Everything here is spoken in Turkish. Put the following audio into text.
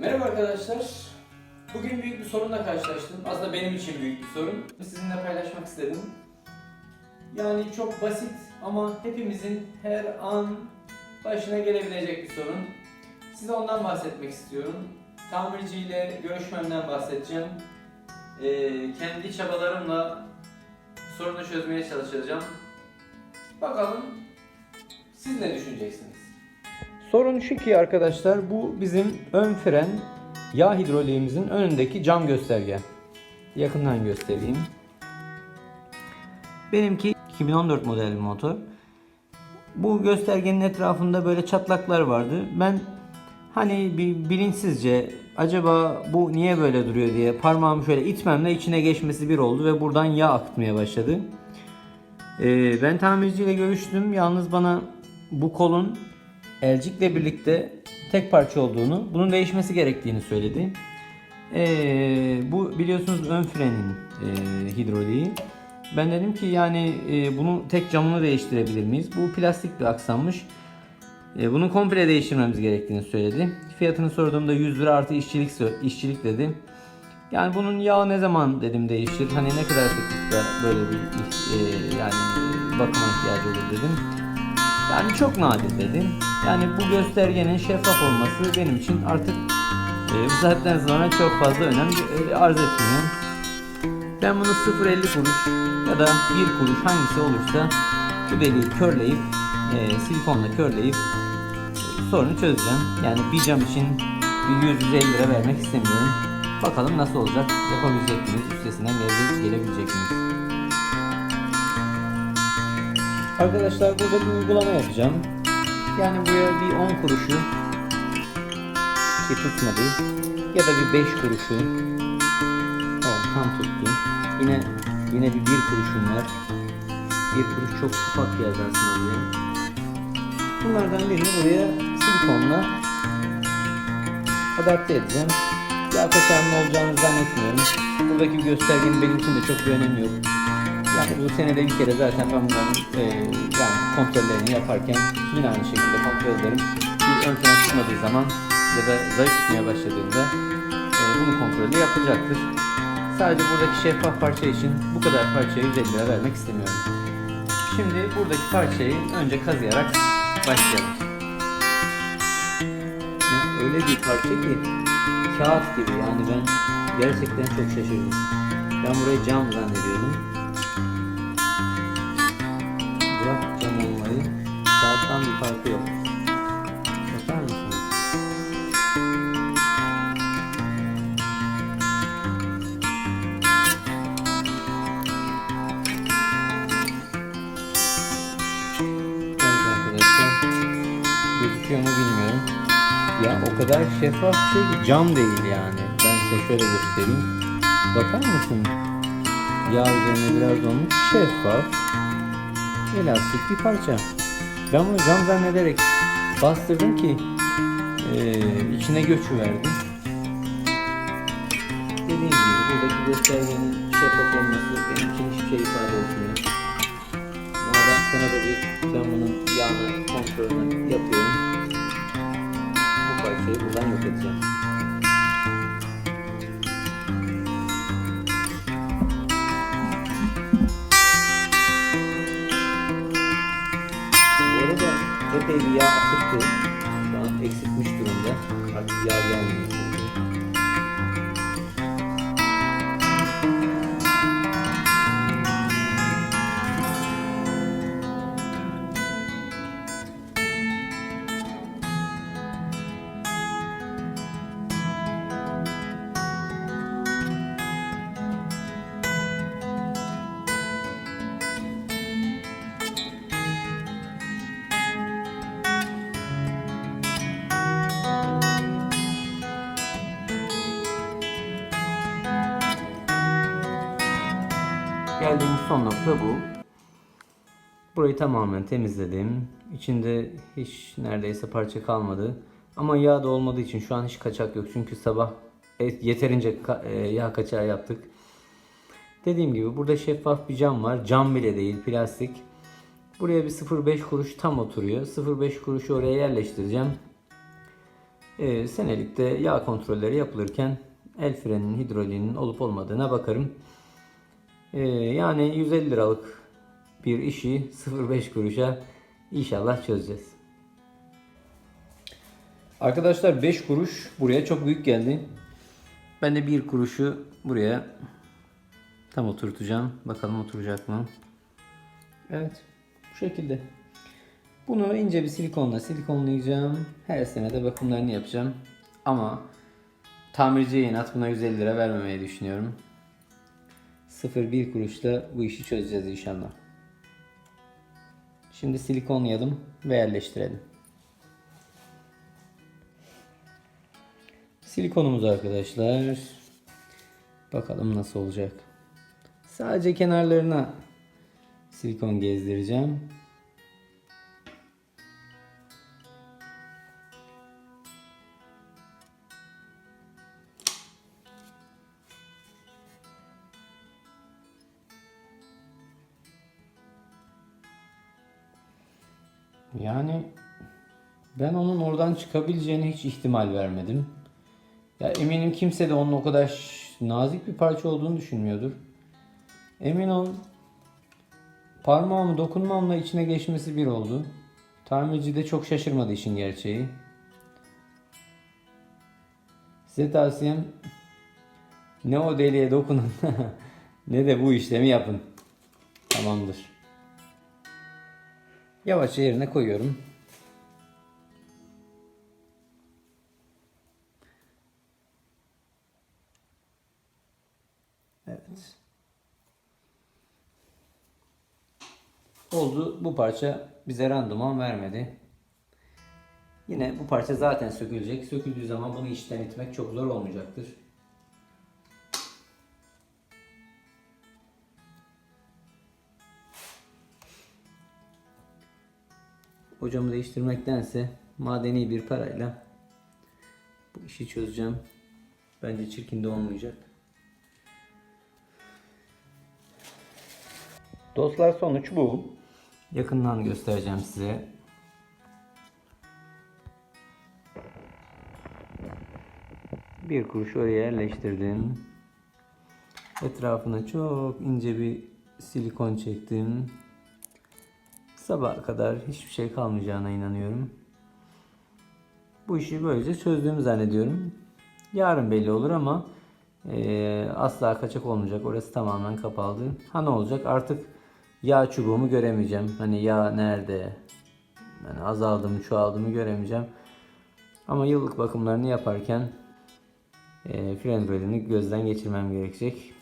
Merhaba arkadaşlar. Bugün büyük bir sorunla karşılaştım. Aslında benim için büyük bir sorun. Sizinle paylaşmak istedim. Yani çok basit ama hepimizin her an başına gelebilecek bir sorun. Size ondan bahsetmek istiyorum. Tamirciyle görüşmemden bahsedeceğim. Ee, kendi çabalarımla sorunu çözmeye çalışacağım. Bakalım siz ne düşüneceksiniz? Sorun şu ki arkadaşlar bu bizim ön fren yağ hidroliğimizin önündeki cam gösterge. Yakından göstereyim. Benimki 2014 model bir motor. Bu göstergenin etrafında böyle çatlaklar vardı. Ben hani bir bilinçsizce acaba bu niye böyle duruyor diye parmağımı şöyle itmemle içine geçmesi bir oldu ve buradan yağ akıtmaya başladı. Ee, ben tamirciyle görüştüm. Yalnız bana bu kolun elcikle birlikte tek parça olduğunu, bunun değişmesi gerektiğini söyledi. Ee, bu biliyorsunuz ön frenin e, hidroliği. Ben dedim ki yani e, bunu tek camını değiştirebilir miyiz? Bu plastik bir aksammış. E, bunu komple değiştirmemiz gerektiğini söyledi. Fiyatını sorduğumda 100 lira artı işçilik işçilik dedi. Yani bunun yağı ne zaman dedim değişir? Hani ne kadar sıklıkta böyle bir e, yani bakıma ihtiyacı olur dedim. Yani çok nadir dedim. Yani bu göstergenin şeffaf olması benim için artık e, bu saatten sonra çok fazla önem e, arz etmiyor. Ben bunu 0.50 kuruş ya da 1 kuruş hangisi olursa bu deliği körleyip e, silikonla körleyip e, sorunu çözeceğim. Yani bir cam için bir 100-150 lira vermek istemiyorum. Bakalım nasıl olacak? Yapabilecek miyiz? Üstesinden gele- gelebilecek miyiz? Arkadaşlar burada bir uygulama yapacağım. Yani buraya bir 10 kuruşu ki tutmadı ya da bir 5 kuruşu Tamam tam tuttu. Yine yine bir 1 kuruşum var. 1 kuruş çok ufak aslında buraya. Bunlardan birini buraya silikonla adapte edeceğim. Yağ kaçağının olacağını zannetmiyorum. Buradaki göstergenin benim için de çok bir önemi yok. Yani bu senede bir kere zaten ben bunların e, yani kontrollerini yaparken yine aynı şekilde kontrol ederim. Bir ön fren tutmadığı zaman ya da zayıf tutmaya başladığında e, bunu kontrolü yapılacaktır. Sadece buradaki şeffaf parça için bu kadar parçaya 150 lira vermek istemiyorum. Şimdi buradaki parçayı önce kazıyarak başlayalım. Ya öyle bir parça ki kağıt gibi yani ben gerçekten çok şaşırdım. Ben burayı cam zannediyordum. Farkı yok. Bakar mısınız? Gözüküyor mu bilmiyorum. Ya o kadar şeffaf şey cam değil yani. Ben size şöyle göstereyim. Bakar mısın? Yağ üzerine biraz olmuş şeffaf. Elastik bir parça. Ben bunu cam zannederek bastırdım ki eee içine göçü verdi. Dediğim gibi buradaki göstergenin şeffaf olması benim için hiçbir şey ifade etmiyor. Madem senede bir ben bunun yağını kontrolünü yapıyorum. Bu parçayı buradan yok edeceğim. Geldiğimiz son nokta bu. Burayı tamamen temizledim. İçinde hiç neredeyse parça kalmadı. Ama yağ da olmadığı için şu an hiç kaçak yok. Çünkü sabah et- yeterince e, yağ kaçağı yaptık. Dediğim gibi burada şeffaf bir cam var. Cam bile değil plastik. Buraya bir 0.5 kuruş tam oturuyor. 0.5 kuruşu oraya yerleştireceğim. Ee, senelikte yağ kontrolleri yapılırken el freninin hidroliğinin olup olmadığına bakarım. Ee, yani 150 liralık bir işi 0.5 kuruşa inşallah çözeceğiz. Arkadaşlar 5 kuruş buraya çok büyük geldi. Ben de 1 kuruşu buraya tam oturtacağım. Bakalım oturacak mı? Evet. Bu şekilde. Bunu ince bir silikonla silikonlayacağım. Her sene de bakımlarını yapacağım. Ama tamirciye inat buna 150 lira vermemeyi düşünüyorum. 0,1 kuruşla bu işi çözeceğiz inşallah. Şimdi silikonlayalım ve yerleştirelim. Silikonumuz arkadaşlar. Bakalım nasıl olacak. Sadece kenarlarına silikon gezdireceğim. Yani ben onun oradan çıkabileceğine hiç ihtimal vermedim. Ya eminim kimse de onun o kadar nazik bir parça olduğunu düşünmüyordur. Emin ol parmağımı dokunmamla içine geçmesi bir oldu. Tamirci de çok şaşırmadı işin gerçeği. Size tavsiyem ne o deliğe dokunun ne de bu işlemi yapın. Tamamdır. Yavaşça yerine koyuyorum. Evet. Oldu. Bu parça bize randıman vermedi. Yine bu parça zaten sökülecek. Söküldüğü zaman bunu içten itmek çok zor olmayacaktır. Hocamı değiştirmektense madeni bir parayla bu işi çözeceğim. Bence çirkin de olmayacak. Dostlar sonuç bu. Yakından göstereceğim size. Bir kuruş oraya yerleştirdim. Etrafına çok ince bir silikon çektim. Sabaha kadar hiçbir şey kalmayacağına inanıyorum. Bu işi böylece çözdüğümü zannediyorum. Yarın belli olur ama eee, asla kaçak olmayacak. Orası tamamen kapalı. Ha ne olacak? Artık yağ çubuğumu göremeyeceğim. Hani yağ nerede? Yani azaldı mı çoğaldı mı göremeyeceğim. Ama yıllık bakımlarını yaparken eee fren rolünü gözden geçirmem gerekecek.